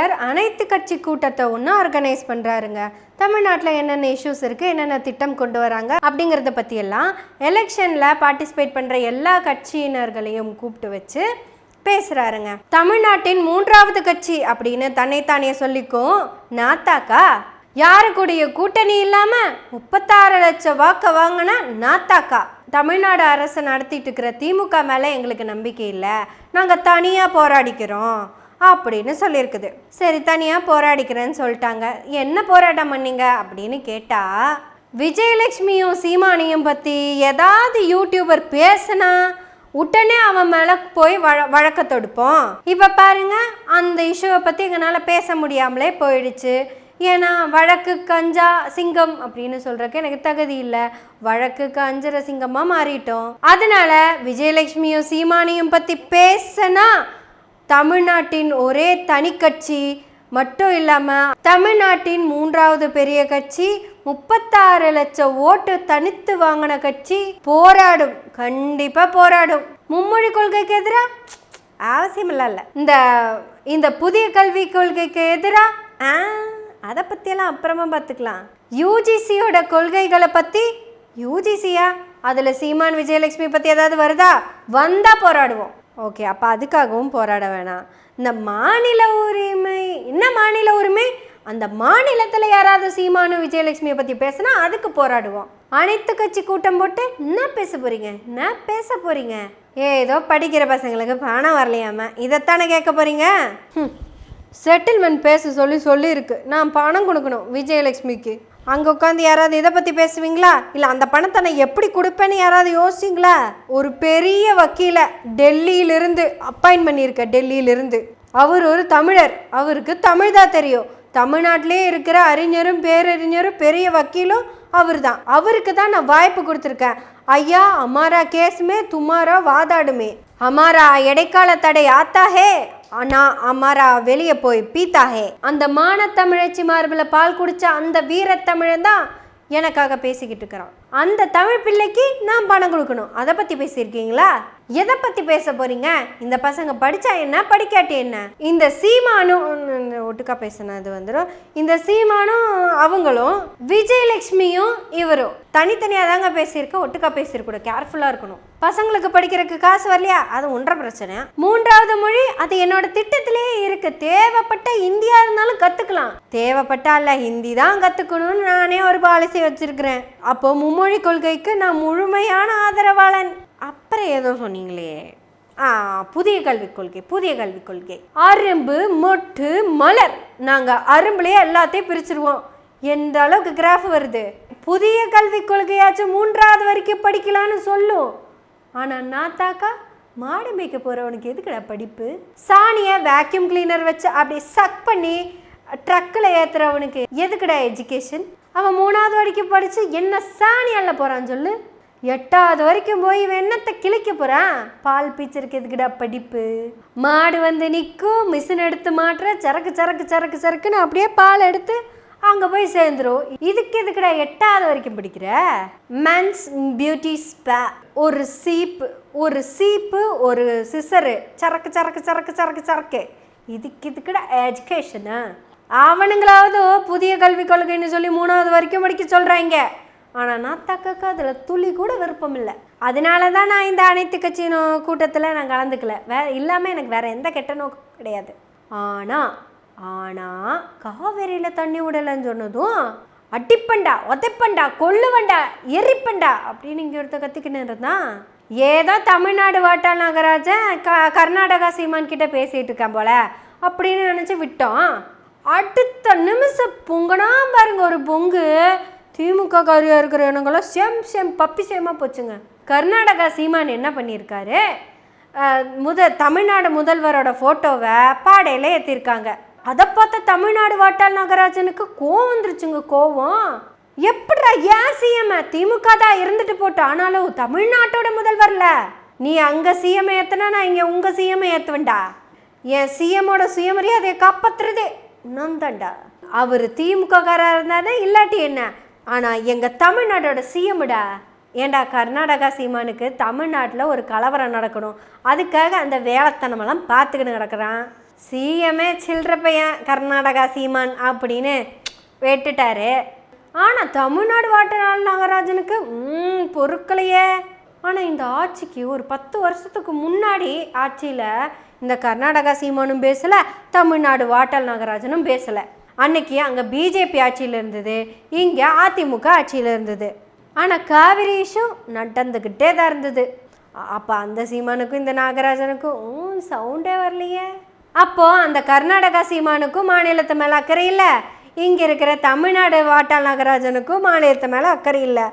முதலமைச்சர் அனைத்து கட்சி கூட்டத்தை ஒன்று ஆர்கனைஸ் பண்ணுறாருங்க தமிழ்நாட்டில் என்னென்ன இஷ்யூஸ் இருக்குது என்னென்ன திட்டம் கொண்டு வராங்க அப்படிங்கிறத பற்றியெல்லாம் எலெக்ஷனில் பார்ட்டிசிபேட் பண்ணுற எல்லா கட்சியினர்களையும் கூப்பிட்டு வச்சு பேசுகிறாருங்க தமிழ்நாட்டின் மூன்றாவது கட்சி அப்படின்னு தன்னைத்தானே சொல்லிக்கும் நாத்தாக்கா? யாருக்குடைய கூட்டணி இல்லாமல் முப்பத்தாறு லட்சம் வாக்க வாங்கின நாத்தாக்கா? தமிழ்நாடு அரசு நடத்திட்டு இருக்கிற திமுக மேலே எங்களுக்கு நம்பிக்கை இல்லை. நாங்கள் தனியாக போராடிக்கிறோம். அப்படின்னு சொல்லியிருக்குது. சரி தனியாக போராடிக்கிறேன்னு சொல்லிட்டாங்க. என்ன போராட்டம் பண்ணீங்க? அப்படின்னு கேட்டால் விஜயலட்சுமியும் சீமானியும் பற்றி ஏதாவது யூடியூபர் பேசுனா உடனே அவன் மேலே போய் வழ வழக்க தொடுப்போம். இப்போ பாருங்க அந்த இஷ்யூவை பற்றி எங்களால் பேச முடியாமலே போயிடுச்சு. ஏன்னா வழக்கு கஞ்சா சிங்கம் அப்படின்னு சொல்கிறக்கு எனக்கு தகுதி இல்லை. வழக்கு கஞ்சர சிங்கமாக மாறிட்டோம். அதனால விஜயலட்சுமியும் சீமானியும் பற்றி பேசினா தமிழ்நாட்டின் ஒரே தனி கட்சி மட்டும் இல்லாமல் தமிழ்நாட்டின் மூன்றாவது பெரிய கட்சி முப்பத்தாறு லட்சம் ஓட்டு தனித்து வாங்கின கட்சி போராடும் கண்டிப்பாக போராடும். மும்மொழி கொள்கைக்கு எதிராக அவசியம் இல்லை இந்த இந்த புதிய கல்விக் கொள்கைக்கு எதிராக அதை பற்றியெல்லாம் அப்புறமா பார்த்துக்கலாம் யூஜிசியோட கொள்கைகளை பற்றி யூஜிசியா அதில் சீமான் விஜயலட்சுமி பற்றி ஏதாவது வருதா? வந்தால் போராடுவோம். ஓகே அப்போ அதுக்காகவும் போராட வேணாம். இந்த மாநில உரிமை என்ன மாநில உரிமை? அந்த மாநிலத்தில் யாராவது சீமானு விஜயலட்சுமியை பற்றி பேசுனா அதுக்கு போராடுவோம். அனைத்து கட்சி கூட்டம் போட்டு என்ன பேச போகிறீங்க என்ன பேச போகிறீங்க ஏதோ படிக்கிற பசங்களுக்கு பணம் வரலையாம? இதைத்தானே கேட்க போகிறீங்க செட்டில்மெண்ட் பேச சொல்லி சொல்லியிருக்கு. நான் பணம் கொடுக்கணும் விஜயலட்சுமிக்கு. அங்கே உட்காந்து யாராவது இதை பற்றி பேசுவீங்களா? இல்லை அந்த பணத்தை நான் எப்படி கொடுப்பேன்னு யாராவது யோசிச்சிங்களா ஒரு பெரிய வக்கீலை டெல்லியிலிருந்து அப்பாயின்ட் பண்ணியிருக்க டெல்லியிலிருந்து. அவர் ஒரு தமிழர். அவருக்கு தமிழ் தான் தெரியும். தமிழ்நாட்டிலே இருக்கிற அறிஞரும் பேரறிஞரும் பெரிய வக்கீலும் அவர் தான் அவருக்கு தான் நான் வாய்ப்பு கொடுத்துருக்கேன். ஐயா அமாரா கேஸ்மே துமாரா வாதாடுமே. அமாரா இடைக்கால தடை ஆத்தா ஹே ஆனா அமாரா வெளியே போய் பீத்தாகே. அந்த மானத்தமிழச்சி மார்பில் பால் குடிச்ச அந்த வீரத்தமிழன் தான் எனக்காக பேசிக்கிட்டு இருக்கிறான். அந்த தமிழ் பிள்ளைக்கு நான் பணம் கொடுக்கணும். அதை பற்றி பேசியிருக்கீங்களா? எதை பற்றி பேச போறீங்க? இந்த பசங்க படித்தா என்ன? படிக்காட்டி என்ன? இந்த சீமானும் ஒட்டுக்கா பேசினது வந்துடும் இந்த சீமானும் அவங்களும் விஜயலட்சுமியும் இவரும் தனித்தனியாக தாங்க பேசியிருக்க ஒட்டுக்கா பேசியிருக்கூட கேர்ஃபுல்லாக இருக்கணும். பசங்களுக்கு படிக்கிறதுக்கு காசு வரலையா? அது ஒன்றரை பிரச்சனை. மூன்றாவது மொழி அது என்னோட திட்டத்திலேயே இருக்கு. தேவைப்பட்ட இந்தியா இருந்தாலும் கற்றுக்கலாம் தேவைப்பட்டா இல்லை ஹிந்தி தான் கற்றுக்கணும்னு நானே ஒரு பாலிசி வச்சிருக்கிறேன். அப்போ மும்மொழி கொள்கைக்கு நான் முழுமையான ஆதரவாளன். அப்புறம் ஏதோ சொன்னீங்களே. ஆ புதிய கல்விக் கொள்கை புதிய கல்விக் கொள்கை. அரும்பு மொட்டு மலர். நாங்கள் அரும்புலேயே எல்லாத்தையும் பிரிச்சிருவோம். எந்த அளவுக்கு கிராஃப் வருது? புதிய கல்விக் கொள்கையாச்சும் மூன்றாவது வரைக்கும் படிக்கலான்னு சொல்லும். ஆனால் நாத்தாக்கா மாடு மேய்க்க போகிறவனுக்கு எதுக்குடா படிப்பு? சாணியை வேக்யூம் கிளீனர் வச்சு அப்படியே சக் பண்ணி ட்ரக்கில் ஏற்றுறவனுக்கு எதுக்குடா எஜுகேஷன் அவன் மூணாவது வரைக்கும் படித்து என்ன சாணி அள்ள போகிறான்னு சொல்லு. எட்டாவது வரைக்கும் போய் இவன் என்னத்தை கிழிக்க போகிறான் பால் பீச்சருக்கு எதுக்குடா படிப்பு? மாடு வந்து நிற்கும் மிஷின் எடுத்து மாட்டுற சரக்கு சரக்கு சரக்கு சரக்குன்னு அப்படியே பால் எடுத்து அங்கே போய் சேர்ந்துரும் இதுக்கு எதுக்குடா எட்டாவது வரைக்கும் படிக்கிற? மென்ஸ் பியூட்டி ஸ்பா ஒரு சீப்பு ஒரு சீப்பு ஒரு சிசரு சரக்கு சரக்கு சரக்கு சரக்கு சரக்கு. இதுக்கு இதுக்குடா எஜுகேஷனு அவனுங்களாவது புதிய கல்விக் கொள்கைன்னு சொல்லி மூணாவது வரைக்கும் படிக்க சொல்கிறாங்க ஆனால் நாத்தாக்காக்கு அதில் துளி கூட விருப்பம் இல்லை. அதனால தான் நான் இந்த அனைத்து கட்சியின் கூட்டத்தில் நான் கலந்துக்கல. வே இல்லாமல் எனக்கு வேறு எந்த கெட்ட நோக்கம் கிடையாது. ஆனால் ஆனால் காவேரியில் தண்ணி விடலைன்னு சொன்னதும் அடிப்பண்டா உதைப்பண்டா கொல்லுவண்டா எரிப்பண்டா அப்படின்னு இங்கே ஒருத்த கத்திக்கின்னு இருந்தான். ஏதோ தமிழ்நாடு வாட்டாள் நாகராஜன் க கர்நாடகா சீமான் கிட்ட பேசிகிட்டு இருக்கான் போல அப்படின்னு நினச்சி விட்டோம். அடுத்த நிமிஷம் பொங்கனா பாருங்க ஒரு பொங்கு. திமுக காரியாக இருக்கிற இனங்களும் சேம் சேம் பப்பி சேமாக போச்சுங்க. கர்நாடகா சீமான் என்ன பண்ணியிருக்காரு? முத தமிழ்நாடு முதல்வரோட ஃபோட்டோவை பாடையில் ஏற்றிருக்காங்க அதை பார்த்த தமிழ்நாடு வாட்டாள் நாகராஜனுக்கு கோவம் வந்துருச்சுங்க கோவம். எப்படிடா ஏன் சிஎம் திமுக தான் இருந்துட்டு போட்டு ஆனாலும் தமிழ்நாட்டோட முதல்வர்ல. நீ அங்கே சிஎம் ஏத்தனா நான் இங்கே உங்கள் சிஎம் ஏற்றுவேன்டா என் சிஎமோட சுயமரியாதையை காப்பாத்துறதே நந்தண்டா அவர் திமுக காரா இருந்தானே இல்லாட்டி என்ன? ஆனால் எங்கள் தமிழ்நாட்டோட சிஎம்டா ஏண்டா கர்நாடகா சீமானுக்கு தமிழ்நாட்டில் ஒரு கலவரம் நடக்கணும். அதுக்காக அந்த வேலைத்தனமெல்லாம் பார்த்துக்கிட்டு நடக்கிறான் சிஎம்ஏ சில்லற பையன் கர்நாடகா சீமான் அப்படின்னு வெட்டுட்டாரு. ஆனால் தமிழ்நாடு வாட்டர் நாகராஜனுக்கு ம் பொருட்களையே ஆனால் இந்த ஆட்சிக்கு ஒரு பத்து வருஷத்துக்கு முன்னாடி ஆட்சியில் இந்த கர்நாடகா சீமானும் பேசலை தமிழ்நாடு வாட்டல் நாகராஜனும் பேசலை. அன்னைக்கு அங்கே பிஜேபி ஆட்சியில் இருந்தது இங்கே அதிமுக ஆட்சியில் இருந்தது. ஆனால் காவிரி இஷ்யூ நடந்துக்கிட்டே தான் இருந்தது. அப்போ அந்த சீமானுக்கும் இந்த நாகராஜனுக்கும் சவுண்டே வரலையே. அப்போது அந்த கர்நாடகா சீமானுக்கும் மாநிலத்து மேலே அக்கறை இல்லை. இங்கே இருக்கிற தமிழ்நாடு வாட்டாள் நாகராஜனுக்கும் மாநிலத்து மேலே அக்கறை இல்லை.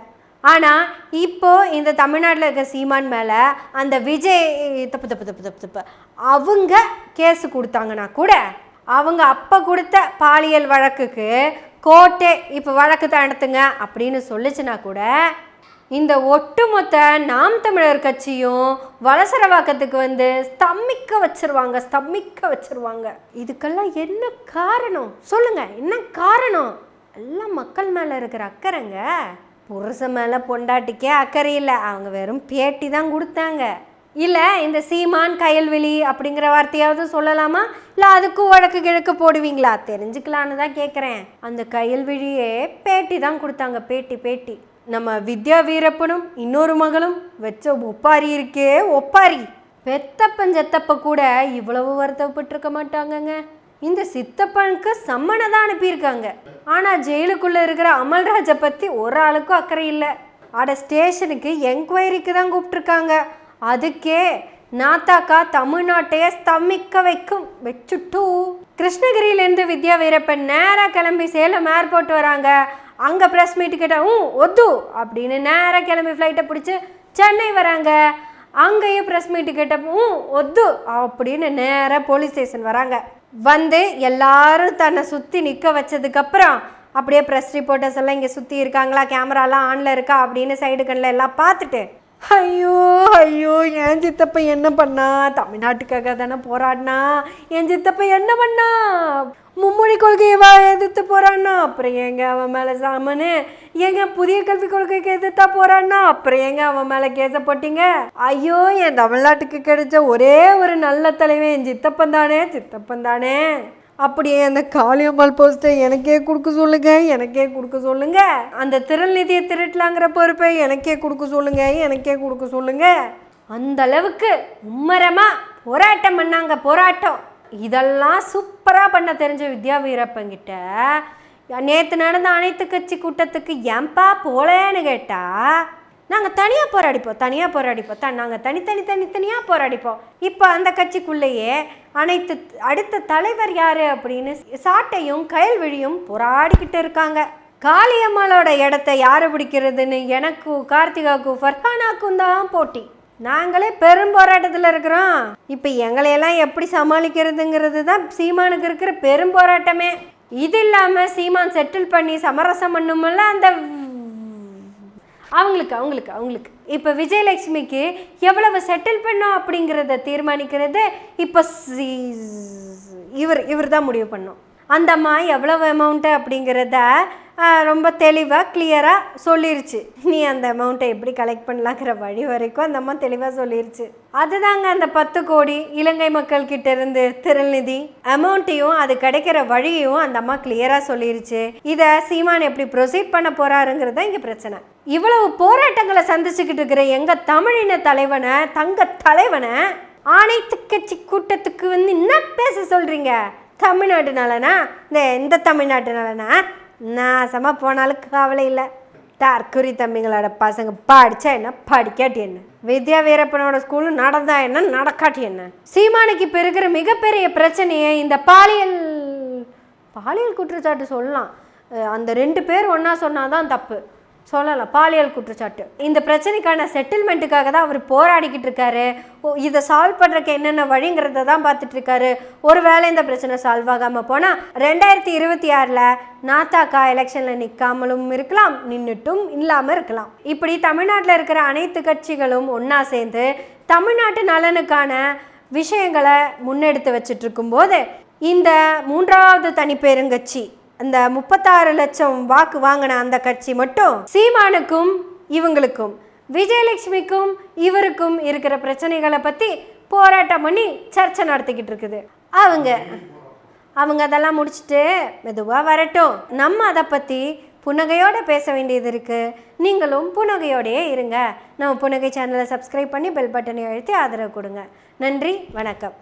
ஆனால் இப்போ இந்த தமிழ்நாட்டில் இருக்க சீமான் மேலே அந்த விஜய் தப்பு தப்பு தப்பு தப்பு தப்பு. அவங்க கேஸு கொடுத்தாங்கன்னா கூட அவங்க அப்போ கொடுத்த பாலியல் வழக்குக்கு கோர்ட்டே இப்போ வழக்கு நடத்துங்க அப்படின்னு சொல்லிச்சுன்னா கூட இந்த ஒட்டுமொத்த நாம் தமிழர் கட்சியும் வலசரவாக்கத்துக்கு வந்து ஸ்தம்பிக்க வச்சிருவாங்க ஸ்தம்பிக்க வச்சிருவாங்க. இதுக்கெல்லாம் என்ன காரணம்? சொல்லுங்க என்ன காரணம்? எல்லாம் மக்கள் மேலே இருக்கிற அக்கறைங்க. புருஷன் மேலே பொண்டாட்டிக்கே அக்கறை இல்லை. அவங்க வெறும் பேட்டி தான் கொடுத்தாங்க. இல்லை இந்த சீமான் கயல்வெளி அப்படிங்கிற வார்த்தையாவது சொல்லலாமா? இல்லை அதுக்கும் வழக்கு கிழக்கு போடுவீங்களா? தெரிஞ்சுக்கலான்னு தான் கேட்குறேன் அந்த கயல்விழியே பேட்டி தான் கொடுத்தாங்க பேட்டி பேட்டி. நம்ம வித்யா வீரப்பனும் இன்னொரு மகளும் வச்ச ஒப்பாரி இருக்கே ஒப்பாரி. பெத்தப்பன் செத்தப்ப கூட இவ்வளவு வருத்தப்பட்டிருக்க மாட்டாங்கங்க. இந்த சித்தப்பனுக்கு சம்மனை தான் அனுப்பியிருக்காங்க. ஆனால் ஜெயிலுக்குள்ளே இருக்கிற அமல்ராஜை பற்றி ஒரு ஆளுக்கும் அக்கறை இல்லை. அட ஸ்டேஷனுக்கு என்கொயரிக்கு தான் கூப்பிட்ருக்காங்க அதுக்கே நாத்தாக்கா தமிழ்நாட்டையே ஸ்தம்பிக்க வைக்கும். வச்சுட்டு. கிருஷ்ணகிரியிலேருந்து வித்யா வீரப்பன் நேராக கிளம்பி சேலம் ஏர்போர்ட் வராங்க. அங்கே ப்ரெஸ் மீட்டு கேட்டால் ம் ஒத்து அப்படின்னு நேராக கிளம்பி ஃப்ளைட்டை பிடிச்சி சென்னை வராங்க. அங்கேயும் ப்ரெஸ் மீட்டு கேட்டப்போ ம் ஒத்து அப்படின்னு நேராக போலீஸ் ஸ்டேஷன் வராங்க. வந்து எல்லாரும் தன்னை சுற்றி நிற்க வச்சதுக்கப்புறம் அப்படியே ப்ரெஸ் ரிப்போர்ட்டர்ஸ் எல்லாம் இங்கே சுற்றி இருக்காங்களா? கேமராலாம் ஆனில் இருக்கா? அப்படின்னு சைடு கண்ணில் எல்லாம் பார்த்துட்டு ஐயோ ஐயோ என் சித்தப்ப என்ன பண்ணா? தமிழ்நாட்டுக்காக தானே போராடினா? என் சித்தப்ப என்ன பண்ணா? மும்மொழி கொள்கையை வா எதிர்த்து போறான்னா அப்புறம் எங்க அவன் மேலே சாமனு? எங்க புதிய கல்விக் கொள்கைக்கு எதிர்த்தா போறான்னா அப்புறம் எங்க அவன் மேலே கேச போட்டீங்க? ஐயோ என் தமிழ்நாட்டுக்கு கிடைச்ச ஒரே ஒரு நல்ல தலைவன் என் சித்தப்பன் தானே சித்தப்பன் தானே. அப்படியே அந்த காளியம்மாள் போஸ்ட்டை எனக்கே கொடுக்க சொல்லுங்க எனக்கே கொடுக்க சொல்லுங்க. அந்த திரள் நிதியை திருட்டலாங்கிற பொறுப்பை எனக்கே கொடுக்க சொல்லுங்க எனக்கே கொடுக்க சொல்லுங்க. அந்த அளவுக்கு மும்மரமா போராட்டம் பண்ணாங்க போராட்டம். இதெல்லாம் சூப்பராக பண்ண தெரிஞ்ச வித்யா வீரப்பங்கிட்ட நேற்று நடந்த அனைத்து கட்சி கூட்டத்துக்கு ஏன்பா போலேன்னு கேட்டால் நாங்கள் தனியாக போராடிப்போம் தனியாக போராடிப்போம். த நாங்கள் தனித்தனி தனித்தனியாக போராடிப்போம். இப்போ அந்த கட்சிக்குள்ளேயே அனைத்து அடுத்த தலைவர் யார் அப்படின்னு சாட்டையும் கயல்விழியும் போராடிக்கிட்டு இருக்காங்க. காளியம்மாளோட இடத்த யாரை பிடிக்கிறதுன்னு எனக்கும் கார்த்திகாக்கும் ஃபர்ஹானாக்கும் தான் போட்டி. நாங்களே பெரும் போராட்டத்தில் இருக்கிறோம். இப்போ எங்களையெல்லாம் எப்படி சமாளிக்கிறதுங்கிறது தான் சீமானுக்கு இருக்கிற பெரும் போராட்டமே. இது இல்லாமல் சீமான் செட்டில் பண்ணி சமரசம் பண்ணுமில்ல அந்த அவங்களுக்கு அவங்களுக்கு அவங்களுக்கு. இப்போ விஜயலட்சுமிக்கு எவ்வளவு செட்டில் பண்ணோம் அப்படிங்கிறத தீர்மானிக்கிறது இப்போ இவர் இவர் தான் முடிவு பண்ணோம் அந்த அம்மா எவ்வளவு அமௌண்ட்டு அப்படிங்கிறத ரொம்ப தெளிவாக கிளியராக சொல்லிருச்சு. நீ அந்த அமௌண்ட்டை எப்படி கலெக்ட் பண்ணலாங்கிற வழி வரைக்கும் அந்த அம்மா தெளிவாக சொல்லிருச்சு. அதுதாங்க அந்த பத்து கோடி இலங்கை மக்கள்கிட்ட இருந்து திருநிதி. அமௌண்ட்டையும் அது கிடைக்கிற வழியையும் அந்த அம்மா கிளியராக சொல்லிருச்சு. இதை சீமான் எப்படி ப்ரொசீட் பண்ண போறாருங்கிறது தான் இங்கே பிரச்சனை. இவ்வளவு போராட்டங்களை சந்திச்சுக்கிட்டு இருக்கிற எங்கள் தமிழின தலைவனை தங்க தலைவனை அனைத்து கட்சி கூட்டத்துக்கு வந்து என்ன பேச சொல்கிறீங்க தமிழ்நாட்டு நலனா இந்த இந்த தமிழ்நாட்டு நலனா நாசமாக போனாலும் கவலை இல்லை. தற்குறி தம்பிங்களோட பசங்க படித்தா என்ன? படிக்காட்டி என்ன? வித்யா வீரப்பனோட ஸ்கூலு நடந்தா என்ன? நடக்காட்டி என்ன? சீமானுக்கு இப்போ இருக்கிற மிகப்பெரிய பிரச்சனையை இந்த பாலியல் பாலியல் குற்றச்சாட்டு சொல்லலாம். அந்த ரெண்டு பேர் ஒன்றா சொன்னாதான் தப்பு. சொல்லலாம் பாலியல் குற்றச்சாட்டு. இந்த பிரச்சனைக்கான செட்டில்மெண்ட்டுக்காக தான் அவர் போராடிக்கிட்டு இருக்காரு. ஓ, இதை சால்வ் பண்ணுறக்கு என்னென்ன வழிங்கிறத தான் பார்த்துட்டு இருக்காரு. ஒருவேளை இந்த பிரச்சனை சால்வ் ஆகாமல் போனால் ரெண்டாயிரத்தி இருபத்தி ஆறில் நாத்தாக்கா எலெக்ஷனில் நிற்காமலும் இருக்கலாம் நின்றுட்டும் இல்லாமல் இருக்கலாம். இப்படி தமிழ்நாட்டில் இருக்கிற அனைத்து கட்சிகளும் ஒன்றா சேர்ந்து தமிழ்நாட்டு நலனுக்கான விஷயங்களை முன்னெடுத்து வச்சுட்டு இருக்கும்போது இந்த மூன்றாவது தனிப்பெருங்கட்சி அந்த முப்பத்தாறு லட்சம் வாக்கு வாங்கின அந்த கட்சி மட்டும் சீமானுக்கும் இவங்களுக்கும் விஜயலட்சுமிக்கும் இவருக்கும் இருக்கிற பிரச்சனைகளை பற்றி போராட்டம் பண்ணி சர்ச்சை நடத்திக்கிட்டு இருக்குது. அவங்க அவங்க அதெல்லாம் முடிச்சுட்டு மெதுவாக வரட்டும். நம்ம அதை பற்றி புன்னகையோடு பேச வேண்டியது இருக்குது நீங்களும் புன்னகையோடையே இருங்க. நம்ம புன்னகை சேனலை சப்ஸ்கிரைப் பண்ணி பெல் பட்டனை அழுத்தி ஆதரவு கொடுங்க. நன்றி வணக்கம்.